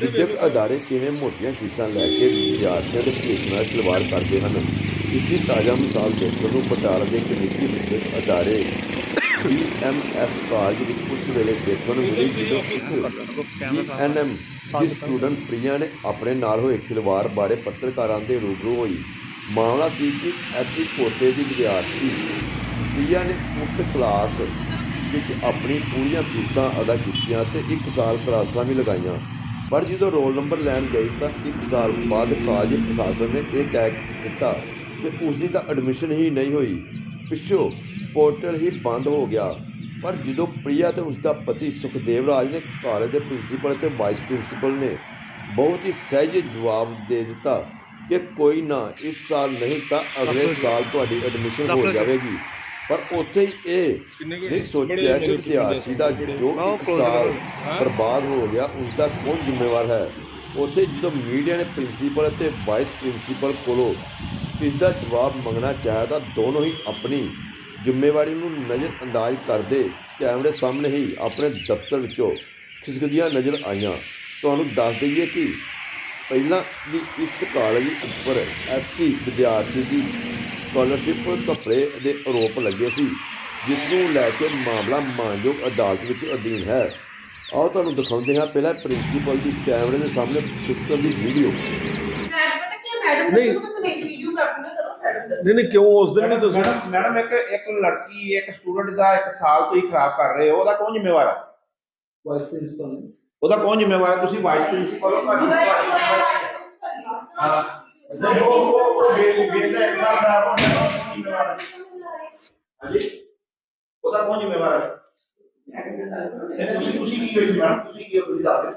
ਵਿੱਦਿਅਕ ਅਦਾਰੇ ਕਿਵੇਂ ਮੋਟੀਆਂ ਫੀਸਾਂ ਲੈ ਕੇ ਵਿਦਿਆਰਥੀਆਂ ਦੇ ਭਵਿੱਖ ਨਾਲ ਖਿਲਵਾੜ ਕਰਦੇ ਹਨ? ਇਸ ਦੀ ਤਾਜ਼ਾ ਮਿਸਾਲ ਦੇਖਣ ਨੂੰ ਬਟਾਲਾ ਦੇ ਇੱਕ ਨਿੱਜੀ ਵਿਦਿਅਕ ਅਦਾਰੇ ਬੀਐਮਐਸ ਕਾਲਜ ਵਿੱਚ ਉਸ ਵੇਲੇ ਦੇਖਣ ਨੂੰ ਮਿਲੀ ਜਦੋਂ ਇੱਕ ਐਨਐਮ ਦੀ ਸਟੂਡੈਂਟ ਪ੍ਰਿਆ ਨੇ ਆਪਣੇ ਨਾਲ ਹੋਏ ਖਿਲਵਾੜ ਬਾਰੇ ਪੱਤਰਕਾਰਾਂ ਦੇ ਰੂਬਰੂ ਹੋਈ। ਮਾਮਲਾ ਸੀ ਕਿ ਐਸੀ ਕੋਟੇ ਦੀ ਵਿਦਿਆਰਥੀ ਪ੍ਰਿਆ ਨੇ ਮੁਕਤ ਕਲਾਸ ਵਿੱਚ ਆਪਣੀ ਪੂਰੀਆਂ ਫੀਸਾਂ ਅਦਾ ਕੀਤੀਆਂ ਤੇ 1 ਸਾਲ ਕਲਾਸਾਂ ਵੀ ਲਗਾਈਆਂ। ਪਰ ਜਦੋਂ ਰੋਲ ਨੰਬਰ ਲੈਣ ਗਈ ਤਾਂ 1 ਸਾਲ ਬਾਅਦ ਕਾਲਜ ਪ੍ਰਸ਼ਾਸਨ ਨੇ ਇਹ ਕਹਿ ਦਿੱਤਾ ਕਿ ਉਸ ਦੀ ਤਾਂ ਐਡਮਿਸ਼ਨ ਹੀ ਨਹੀਂ ਹੋਈ। ਪਿੱਛੋਂ ਪੋਰਟਲ ਹੀ ਬੰਦ ਹੋ ਗਿਆ। ਪਰ ਜਦੋਂ ਪ੍ਰਿਆ ਤੇ ਉਸ ਦਾ ਪਤੀ ਸੁਖਦੇਵ ਰਾਜ ਨੇ ਕਾਲਜ ਦੇ ਪ੍ਰਿੰਸੀਪਲ ਤੇ ਵਾਈਸ ਪ੍ਰਿੰਸੀਪਲ ਨੇ ਬਹੁਤ ਹੀ ਸਹਿਜ ਜਵਾਬ ਦੇ ਦਿੱਤਾ ਕਿ ਕੋਈ ਨਾ ਇਸ ਸਾਲ ਨਹੀਂ ਤਾਂ ਅਗਲੇ ਸਾਲ ਤੁਹਾਡੀ ਐਡਮਿਸ਼ਨ ਹੋ ਜਾਵੇਗੀ। ਪਰ ਉੱਥੇ ਹੀ ਇਹ ਨਹੀਂ ਸੋਚਿਆ ਕਿ ਵਿਦਿਆਰਥੀ ਦਾ ਜੋ ਇੱਕ ਸਾਲ ਬਰਬਾਦ ਹੋ ਗਿਆ ਉਸ ਦਾ ਕੌਣ ਜ਼ਿੰਮੇਵਾਰ ਹੈ? ਉੱਥੇ ਜਦੋਂ ਮੀਡੀਆ ਨੇ ਪ੍ਰਿੰਸੀਪਲ ਅਤੇ ਵਾਈਸ ਪ੍ਰਿੰਸੀਪਲ ਕੋਲੋਂ ਇਸ ਦਾ ਜਵਾਬ ਮੰਗਣਾ ਚਾਹਿਆ ਤਾਂ ਦੋਨੋਂ ਹੀ ਆਪਣੀ ਜ਼ਿੰਮੇਵਾਰੀ ਨੂੰ ਨਜ਼ਰ ਅੰਦਾਜ਼ ਕਰਦੇ ਕੈਮਰੇ ਸਾਹਮਣੇ ਹੀ ਆਪਣੇ ਦਫ਼ਤਰ ਵਿੱਚੋਂ ਖਿਸਕਦੀਆਂ ਨਜ਼ਰ ਆਈਆਂ। ਤੁਹਾਨੂੰ ਦੱਸ ਦਈਏ ਕਿ ਪਹਿਲਾਂ ਵੀ ਇਸ ਕਾਲਜ ਉੱਪਰ ਐਸਸੀ ਵਿਦਿਆਰਥੀ ਦੀ ਸਕਾਲਰਸ਼ਿਪ ਘਪਲੇ ਦੇ ਆਰੋਪ ਲੱਗੇ ਸੀ ਜਿਸ ਨੂੰ ਲੈ ਕੇ ਮਾਮਲਾ ਮਾਨਯੋਗ ਅਦਾਲਤ ਵਿੱਚ ਅਧੀਨ ਹੈ ਆਓ ਤੁਹਾਨੂੰ ਦਿਖਾਉਂਦੇ ਹਾਂ ਪਹਿਲਾਂ ਪ੍ਰਿੰਸੀਪਲ ਦੀ ਕੈਮਰੇ ਦੇ ਸਾਹਮਣੇ ਖਿਸਕਣ ਦੀ ਵੀਡੀਓ ਮੈਡਮ ਪਤਾ ਕੀ ਹੈ ਮੈਡਮ ਨਹੀਂ। ਨੂੰ ਤੁਸੀਂ ਮੇਰੀ ਵੀਡੀਓ ਕਰਨਾ ਕਰੋ ਮੈਡਮ ਦੱਸੋ ਨਹੀਂ ਨਹੀਂ ਕਿਉਂ ਉਸ ਦਿਨ ਨਹੀਂ ਤੁਸੀਂ ਮੈਡਮ ਮੈਡਮ ਇੱਕ ਇੱਕ ਲੜਕੀ ਇੱਕ ਸਟੂਡੈਂਟ ਦਾ ਇੱਕ ਸਾਲ ਤੋਂ ਹੀ ਖਰਾਬ ਕਰ ਰਹੇ ਹੋ ਉਹਦਾ ਕੌਣ ਜ਼ਿੰਮੇਵਾਰ ਹੈ ਵਾਈਸ ਪ੍ਰਿੰਸੀਪਲ ਉਹਦਾ ਕੌਣ ਜ਼ਿੰਮੇਵਾਰ ਹੈ ਤੁਸੀਂ ਵਾਈਸ ਪ੍ਰਿੰਸੀਪਲ ਹੋ ਤੁਹਾਡੀ ਹਾਂ ਬੇਲ ਦਾ ਇੱਕ ਸਾਲ ਖਰਾਬ ਹੋ ਗਿਆ ਉਹਦਾ ਕੌਣ ਜ਼ਿੰਮੇਵਾਰ ਹੈ ਹਾਂਜੀ ਉਹਦਾ ਕੌਣ ਜ਼ਿੰਮੇਵਾਰ ਹੈ ਇਹ ਤੁਸੀਂ ਤੁਸੀਂ ਕੀ ਹੋਈ ਮੈਡਮ ਤੁਸੀਂ ਕੀ ਹੋ ਤੁਸੀਂ ਦੱਸ ਦਿਓ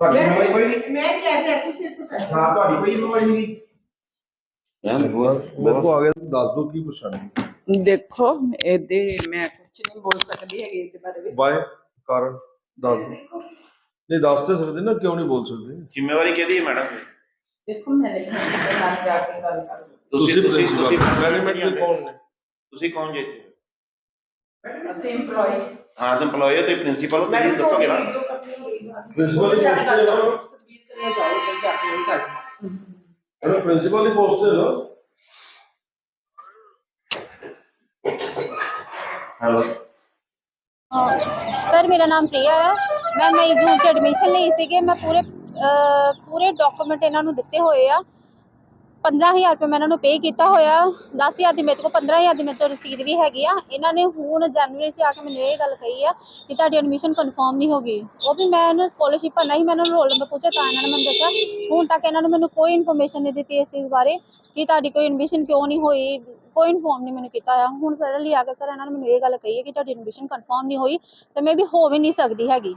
ਤੁਹਾਡੀ ਕੋਈ ਮੈਂ ਕਹਿ ਰਹੀ ਐਸੋਸੀਏਟ ਪ੍ਰੋਫੈਸਰ ਹਾਂ ਤੁਹਾਡੀ ਕੋਈ ਜ਼ਿੰਮੇਵਾਰੀ ਨਹੀਂ ਮੇਰੇ ਕੋ ਆ ਗਿਆ ਦੱਸ ਦੋ ਕੀ ਪੁੱਛਣਾ ਦੇਖੋ ਇਹਦੇ ਮੈਂ ਕੁਝ ਨਹੀਂ ਬੋਲ ਸਕਦੀ ਹੈਗੀ ਇਹਦੇ ਬਾਰੇ ਵਿੱਚ ਬਾਏ ਕਾਰਨ ਦੱਸ ਨਹੀਂ ਦੱਸ ਤੇ ਸਕਦੇ ਨਾ ਕਿਉਂ ਨਹੀਂ ਬੋਲ ਸਕਦੇ? ਜ਼ਿੰਮੇਵਾਰੀ ਕਿਹਦੀ ਹੈ ਮੈਡਮ? ਦੇਖੋ ਮੈਨੇਜਮੈਂਟ ਦੇ ਨਾਲ ਜਾ ਕੇ ਗੱਲ ਕਰ ਲਓ ਤੁਸੀਂ ਤੁਸੀਂ ਤੁਸੀਂ ਮੈਨੇਜਮੈਂਟ ਦੇ ਕੌਣ ਨੇ ਤੁਸੀਂ ਕੌਣ ਜੀ ਅਸੀਂ EMPLOYE ਹਾਂ ਤੁਸੀਂ EMPLOYE ਹੋ ਤੁਸੀਂ ਪ੍ਰਿੰਸੀਪਲ ਹੋ ਤੁਸੀਂ ਦੱਸੋਗੇ ਨਾ ਪ੍ਰਿੰਸੀਪਲ ਦੀ ਪੋਸਟ ਤੇ ਲਓ ਸਰਵਿਸ ਨੇ ਜਾਓ ਤੇ ਜਾ ਕੇ ਕਰ ਅਰੇ ਪ੍ਰਿੰਸੀਪਲ ਦੀ ਪੋਸਟ ਤੇ ਲਓ ਹੈਲੋ ਸਰ ਮੇਰਾ ਨਾਮ ਪ੍ਰਿਆ ਹੈ ਮੈਂ ਮਈ ਜੂਨ ਚ ਐਡਮਿਸ਼ਨ ਲਈ ਸੀਗੇ ਮੈਂ ਪੂਰੇ ਅਹ, ਪੂਰੇ ਡਾਕੂਮੈਂਟ ਇਹਨਾਂ ਨੂੰ ਦਿੱਤੇ ਹੋਏ ਆ। 15000 ਰੁਪਏ ਮੈਂ ਇਹਨਾਂ ਨੂੰ ਪੇ ਕੀਤਾ ਹੋਇਆ। 10000 ਦੀ ਮੇਰੇ ਕੋਲ 15000 ਦੀ ਮੇਰੇ ਤੋਂ ਰਸੀਦ ਵੀ ਹੈਗੀ ਆ। ਇਹਨਾਂ ਨੇ ਹੁਣ ਜਨਵਰੀ 'ਚ ਆ ਕੇ ਮੈਨੂੰ ਇਹ ਗੱਲ ਕਹੀ ਆ ਕਿ ਤੁਹਾਡੀ ਐਡਮਿਸ਼ਨ ਕਨਫਰਮ ਨਹੀਂ ਹੋ ਗਈ। ਉਹ ਵੀ ਮੈਂ ਇਹਨੂੰ ਸਕਾਲਰਸ਼ਿਪ ਭਰਨਾ ਸੀ, ਮੈਂ ਇਹਨਾਂ ਨੂੰ ਰੋਲ ਨੰਬਰ ਪੁੱਛਿਆ, ਤਾਂ ਇਹਨਾਂ ਨੇ ਮੈਨੂੰ ਦੱਸਿਆ। ਹੁਣ ਤੱਕ ਇਹਨਾਂ ਨੇ ਮੈਨੂੰ ਕੋਈ ਇਨਫੋਰਮੇਸ਼ਨ ਨਹੀਂ ਦਿੱਤੀ ਇਸ ਚੀਜ਼ ਬਾਰੇ ਕਿ ਤੁਹਾਡੀ ਕੋਈ ਐਡਮਿਸ਼ਨ ਕਿਉਂ ਨਹੀਂ ਹੋਈ। ਕੋਈ ਇਨਫੋਰਮ ਨਹੀਂ ਮੈਨੂੰ ਕੀਤਾ ਆ ਹੁਣ ਸਡਨਲੀ ਆ ਕੇ ਸਰ ਇਹਨਾਂ ਨੇ ਮੈਨੂੰ ਇਹ ਗੱਲ ਕਹੀ ਹੈ ਕਿ ਤੁਹਾਡੀ ਐਡਮਿਸ਼ਨ ਕਨਫਰਮ ਨਹੀਂ ਹੋਈ ਤੇ ਮੈਂ ਵੀ ਹੋ ਵੀ ਨਹੀਂ ਸਕਦੀ ਹੈਗੀ।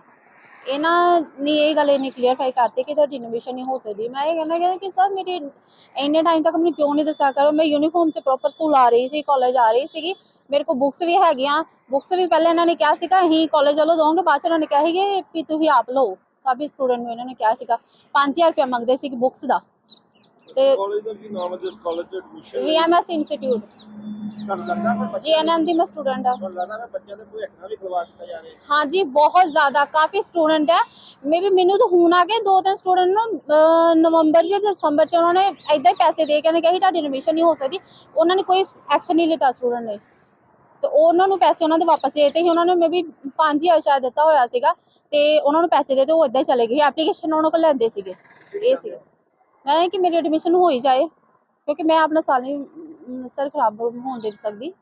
ਇਹਨਾਂ ਨੇ ਇਹ ਗੱਲ ਇਹਨੇ ਕਲੀਅਰਫਾਈ ਕਰਤੀ ਕਿ ਤੁਹਾਡੀ ਐਡਮਿਸ਼ਨ ਨਹੀਂ ਹੋ ਸਕਦੀ। ਮੈਂ ਇਹ ਕਹਿਣਾ ਕਿ ਕਿ ਸਰ ਮੇਰੀ ਇੰਨੇ ਟਾਈਮ ਤੱਕ ਮੈਨੂੰ ਕਿਉਂ ਨਹੀਂ ਦੱਸਿਆ ਕਰੋ? ਮੈਂ ਯੂਨੀਫਾਰਮ 'ਚ ਪ੍ਰੋਪਰ ਸਕੂਲ ਆ ਰਹੀ ਸੀ ਕਾਲਜ ਆ ਰਹੀ ਸੀਗੀ। ਮੇਰੇ ਕੋਲ ਬੁੱਕਸ ਵੀ ਹੈਗੀਆਂ। ਬੁੱਕਸ ਵੀ ਪਹਿਲਾਂ ਇਹਨਾਂ ਨੇ ਕਿਹਾ ਸੀਗਾ ਅਸੀਂ ਕਾਲਜ ਵੱਲੋਂ ਦੋਗੇ ਬਾਅਦ 'ਚ ਇਹਨਾਂ ਨੇ ਕਿਹਾ ਸੀ ਕਿ ਵੀ ਤੁਸੀਂ ਆਪ ਲਓ। ਸਭੀ ਸਟੂਡੈਂਟ ਨੂੰ ਇਹਨਾਂ ਨੇ ਕਿਹਾ ਸੀਗਾ। 5000 ਰੁਪਏ ਮੰਗਦੇ ਸੀ ਬੁੱਕਸ ਦਾ। ਤੇ ਕਾਲਜ ਦਾ ਕੀ ਨਾਮ ਹੈ ਜਿਸ ਕਾਲਜ ਚ ਐਡਮਿਸ਼ਨ ਵੀਐਮਐਸ ਇੰਸਟੀਚਿਊਟ ਤੁਹਾਨੂੰ ਲੱਗਦਾ ਕੋਈ ਜੀਐਨਐਮ ਦੀ ਮੈਂ ਸਟੂਡੈਂਟ ਆ। ਤੁਹਾਨੂੰ ਲੱਗਦਾ ਮੈਂ ਬੱਚਿਆਂ ਦੇ ਕੋਈ ਹੱਕ ਨਾਲ ਵੀ ਖਿਲਵਾੜ ਕੀਤਾ ਜਾ ਰਿਹਾ ਹੈ। ਮੇਬੀ ਮੈਨੂੰ ਤਾਂ ਹੁਣ ਆ ਕੇ ਦੋ ਤਿੰਨ ਸਟੂਡੈਂਟ ਨੂੰ ਨਵੰਬਰ ਜਾਂ ਦਸੰਬਰ ਚ ਉਹਨਾਂ ਨੇ ਐਦਾਂ ਹੀ ਪੈਸੇ ਦੇ ਕੇ ਨੇ ਕਿਹਾ ਤੁਹਾਡੀ ਐਡਮਿਸ਼ਨ ਨਹੀਂ ਹੋ ਸਕਦੀ। ਉਹਨਾਂ ਨੇ ਕੋਈ ਐਕਸ਼ਨ ਨਹੀਂ ਲਿੱਤਾ ਸਟੂਡੈਂਟ ਨੇ। ਤੇ ਉਹਨਾਂ ਨੂੰ ਪੈਸੇ ਉਹਨਾਂ ਦੇ ਵਾਪਸ ਦੇ ਦਿੱਤੇ ਸੀ। ਉਹਨਾਂ ਨੇ ਮੇਬੀ 5000 ਸ਼ਾਇਦ ਦਿੱਤਾ ਹੋਇਆ ਸੀਗਾ। ਤੇ ਉਹਨਾਂ ਨੂੰ ਪੈਸੇ ਦੇ ਤੇ ਉਹ ਏਦਾਂ ਹੀ ਚਲੇ ਗਏ। ਐਪਲੀਕੇਸ਼ਨ ਉਹਨਾਂ ਕੋਲ ਲੈਂਦੇ ਸੀਗੇ। ਇਹ ਸੀ। ਮੈਂ ਕਿ ਮੇਰੀ ਐਡਮਿਸ਼ਨ ਹੋ ਹੀ ਜਾਏ ਕਿਉਂਕਿ ਮੈਂ ਆਪਣਾ ਸਾਲ ਨਹੀਂ ਸਰ ਖਰਾਬ ਹੋਣ ਦੇ ਸਕਦੀ।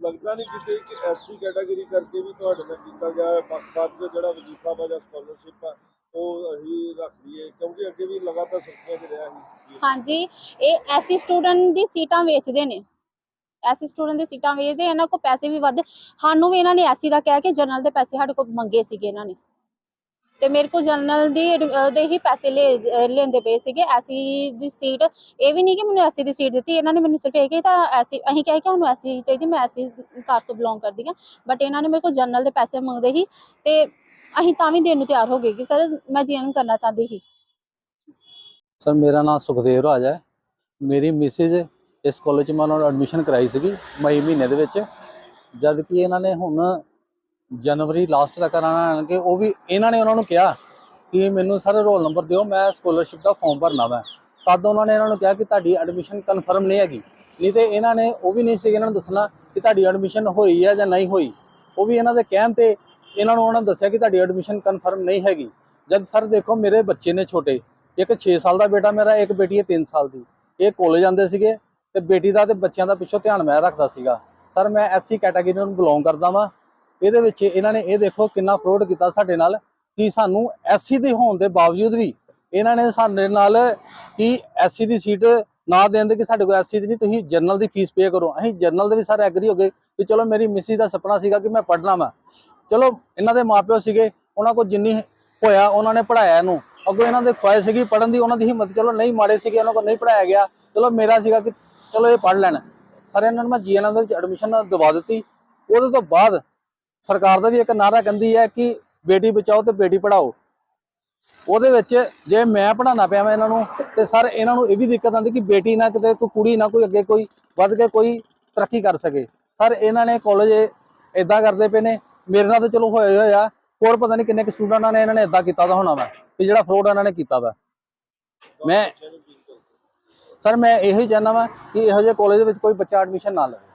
ਲੱਗਦਾ ਨਹੀਂ ਕਿਤੇ ਕਿ ਐਸਸੀ ਕੈਟਾਗਰੀ ਕਰਕੇ ਵੀ ਤੁਹਾਡੇ ਨਾਲ ਕੀਤਾ ਗਿਆ ਹੈ। ਪੱਖਪਾਤ ਦਾ ਜਿਹੜਾ ਵਜ਼ੀਫਾ ਵਾ ਜਾਂ ਸਕਾਲਰਸ਼ਿਪ ਆ ਉਹ ਅਸੀਂ ਰੱਖ ਲਈਏ ਕਿਉਂਕਿ ਅੱਗੇ ਵੀ ਲਗਾਤਾਰ ਸੁਰਖੀਆਂ 'ਚ ਰਿਹਾ ਸੀ ਹਾਂਜੀ ਇਹ ਐਸੀ ਸਟੂਡੈਂਟ ਦੀ ਸੀਟਾਂ ਵੇਚਦੇ ਨੇ। ਐਸੀ ਸਟੂਡੈਂਟ ਦੀ ਸੀਟਾਂ ਵੇਚਦੇ ਇਹਨਾਂ ਕੋਲ ਪੈਸੇ ਵੀ ਵੱਧ। ਸਾਨੂੰ ਵੀ ਇਹਨਾਂ ਨੇ ਐਸੀ ਦਾ ਕਹਿ ਕੇ ਜਨਰਲ ਦੇ ਪੈਸੇ ਸਾਡੇ ਕੋਲ ਮੰਗੇ ਸੀਗੇ ਇਹਨਾਂ ਨੇ। ਤੇ ਮੇਰੇ ਕੋਲ ਜਨਰਲ ਦੀ ਉਹਦੇ ਹੀ ਪੈਸੇ ਲੈ ਲੈਂਦੇ ਪਏ ਸੀਗੇ। ਐਸੀ ਦੀ ਸੀਟ, ਇਹ ਵੀ ਨਹੀਂ ਕਿ ਮੈਨੂੰ ਐਸੀ ਦੀ ਸੀਟ ਦਿੱਤੀ। ਇਹਨਾਂ ਨੇ ਮੈਨੂੰ ਸਿਰਫ ਇਹ ਕਿ ਤਾਂ ਐਸੀ, ਅਸੀਂ ਕਹਿ ਕੇ ਸਾਨੂੰ ਐਸੀ ਚਾਹੀਦੀ, ਮੈਂ ਐਸੀ ਕਾਸਟ ਤੋਂ ਬਿਲੋਂਗ ਕਰਦੀ ਹਾਂ। ਬਟ ਇਹਨਾਂ ਨੇ ਮੇਰੇ ਕੋਲ ਜਨਰਲ ਦੇ ਪੈਸੇ ਮੰਗਦੇ ਸੀ ਤੇ ਅਸੀਂ ਤਾਂ ਵੀ ਦੇਣ ਨੂੰ ਤਿਆਰ ਹੋ ਗਏ ਕਿ ਸਰ, ਮੈਂ ਜੀਐਨ ਕਰਨਾ ਚਾਹੁੰਦੀ ਸੀ। ਸਰ, ਮੇਰਾ ਨਾਮ ਸੁਖਦੇਵ ਰਾਜ ਹੈ। ਮੇਰੀ ਮਿਸਿਸ ਇਸ ਕਾਲਜ 'ਚ ਮੈਂ ਉਹਨਾਂ ਨੂੰ ਐਡਮਿਸ਼ਨ ਕਰਾਈ ਸੀਗੀ, ਮਈ ਮਹੀਨੇ ਦੇ ਵਿੱਚ। ਜਦ ਕਿ ਇਹਨਾਂ ਨੇ ਹੁਣ ਜਨਵਰੀ ਲਾਸਟ ਤੱਕ ਕਰਾਣਾ ਕਿ ਉਹ ਵੀ ਇਹਨਾਂ ਨੇ ਉਹਨਾਂ ਨੂੰ ਕਿਹਾ ਕਿ ਮੈਨੂੰ ਸਰ ਰੋਲ ਨੰਬਰ ਦਿਓ, ਮੈਂ ਸਕਾਲਰਸ਼ਿਪ ਦਾ ਫਾਰਮ ਭਰਨਾ ਵਾ। ਤਦ ਉਹਨਾਂ ਨੇ ਇਹਨਾਂ ਨੂੰ ਕਿਹਾ ਕਿ ਤੁਹਾਡੀ ਐਡਮਿਸ਼ਨ ਕਨਫਰਮ ਨਹੀਂ ਹੈਗੀ। ਨਹੀਂ ਤੇ ਇਹਨਾਂ ਨੇ ਉਹ ਵੀ ਨਹੀਂ ਸੀ ਇਹਨਾਂ ਨੂੰ ਦੱਸਣਾ ਕਿ ਤੁਹਾਡੀ ਐਡਮਿਸ਼ਨ ਹੋਈ ਹੈ ਜਾਂ ਨਹੀਂ ਹੋਈ। ਉਹ ਵੀ ਇਹਨਾਂ ਦੇ ਕਹਿਣ ਤੇ ਇਹਨਾਂ ਨੂੰ ਉਹਨਾਂ ਨੇ ਦੱਸਿਆ ਕਿ ਤੁਹਾਡੀ ਐਡਮਿਸ਼ਨ ਕਨਫਰਮ ਨਹੀਂ ਹੈਗੀ। ਜਦ ਸਰ ਦੇਖੋ, ਮੇਰੇ ਬੱਚੇ ਨੇ ਛੋਟੇ, ਇੱਕ 6 ਸਾਲ ਦਾ ਬੇਟਾ ਮੇਰਾ, ਇੱਕ ਬੇਟੀ ਹੈ 3 ਸਾਲ ਦੀ। ਇਹ ਕਾਲਜ ਆਉਂਦੇ ਸੀਗੇ ਤੇ ਬੇਟੀ ਦਾ ਤੇ ਬੱਚਿਆਂ ਦਾ ਪਿੱਛੋਂ ਧਿਆਨ ਮੈਂ ਰੱਖਦਾ ਸੀਗਾ। ਸਰ ਮੈਂ ਐਸਸੀ ਕੈਟਾਗਰੀ ਨੂੰ ਬਿਲੋਂਗ ਕਰਦਾ ਵਾਂ। ਇਹਦੇ ਵਿੱਚ ਇਹਨਾਂ ਨੇ ਇਹ ਦੇਖੋ ਕਿੰਨਾ ਫਰੋਡ ਕੀਤਾ ਸਾਡੇ ਨਾਲ, ਕਿ ਸਾਨੂੰ ਐਸਸੀ ਦੇ ਹੋਣ ਦੇ ਬਾਵਜੂਦ ਵੀ ਇਹਨਾਂ ਨੇ ਸਾਡੇ ਨਾਲ ਕਿ ਐਸਸੀ ਦੀ ਸੀਟ ਨਾ ਦੇਣ ਦੇ ਕਿ ਸਾਡੇ ਕੋਲ ਐਸਸੀ ਦੀ ਨਹੀਂ, ਤੁਸੀਂ ਜਰਨਲ ਦੀ ਫੀਸ ਪੇ ਕਰੋ। ਅਸੀਂ ਜਰਨਲ ਦੇ ਵੀ ਸਾਰੇ ਐਗਰੀ ਹੋ ਗਏ ਕਿ ਚਲੋ ਮੇਰੀ ਮਿਸੀ ਦਾ ਸੁਪਨਾ ਸੀਗਾ ਕਿ ਮੈਂ ਪੜ੍ਹਨਾ ਵਾ। ਚਲੋ ਇਹਨਾਂ ਦੇ ਮਾਪਿਓ ਸੀਗੇ, ਉਹਨਾਂ ਕੋਲ ਜਿੰਨੀ ਹੋਇਆ ਉਹਨਾਂ ਨੇ ਪੜਾਇਆ ਇਹਨੂੰ। ਅੱਗੋਂ ਇਹਨਾਂ ਦੇ ਖੁਆਇਸ਼ ਸੀਗੀ ਪੜਨ ਦੀ, ਉਹਨਾਂ ਦੀ ਹਿੰਮਤ ਚਲੋ ਨਹੀਂ ਮਾੜੇ ਸੀਗੇ, ਉਹਨਾਂ ਕੋਲ ਨਹੀਂ ਪੜਾਇਆ ਗਿਆ। ਚਲੋ ਮੇਰਾ ਸੀਗਾ ਕਿ ਚਲੋ ਇਹ ਪੜ ਲੈਣ। ਸਰ ਇਹਨਾਂ ਨੂੰ ਮੈਂ ਜੀਐਨਐਮ ਦੇ ਵਿੱਚ ਐਡਮਿਸ਼ਨ ਦਵਾ ਦਿੱਤੀ। ਉਹਦੇ ਤੋਂ ਬਾਅਦ ਸਰਕਾਰ ਦਾ ਵੀ ਇੱਕ ਨਾਰਾ ਕਹਿੰਦੀ ਹੈ ਕਿ ਬੇਟੀ ਬਚਾਓ ਤੇ ਬੇਟੀ ਪੜਾਓ ਉਹਦੇ ਵਿੱਚ ਜੇ ਮੈਂ ਪੜਾਉਣਾ ਪਿਆ ਮੈਂ ਇਹਨਾਂ ਨੂੰ, ਤੇ ਸਰ ਇਹਨਾਂ ਨੂੰ ਇਹ ਵੀ ਦਿੱਕਤ ਆਉਂਦੀ ਕਿ ਬੇਟੀ ਨਾ ਕਿਤੇ, ਕੋਈ ਕੁੜੀ ਨਾ ਕੋਈ ਅੱਗੇ ਕੋਈ ਵੱਧ ਕੇ ਕੋਈ ਤਰੱਕੀ ਕਰ ਸਕੇ। ਸਰ ਇਹਨਾਂ ਨੇ ਕਾਲਜ ਇਦਾਂ ਕਰਦੇ ਪਏ ਨੇ, ਮੇਰੇ ਨਾਲ ਤਾਂ ਚਲੋ ਹੋਇਆ ਹੋਇਆ। ਹੋਰ ਪਤਾ ਨਹੀਂ ਕਿੰਨੇ ਕੁ ਸਟੂਡੈਂਟਾਂ ਨੇ ਇਹਨਾਂ ਨੇ ਇਦਾਂ ਕੀਤਾ ਦਾ ਹੋਣਾ ਵਾ, ਕਿ ਜਿਹੜਾ ਫਰੋਡ ਇਹਨਾਂ ਨੇ ਕੀਤਾ ਵਾ। ਮੈਂ ਸਰ ਮੈਂ ਇਹੀ ਹੀ ਚਾਹੁੰਦਾ ਵਾਂ ਕਿ ਇਹੋ ਜਿਹੇ ਕਾਲਜ ਦੇ ਵਿੱਚ ਕੋਈ ਬੱਚਾ ਐਡਮਿਸ਼ਨ ਨਾ ਲਵੇ।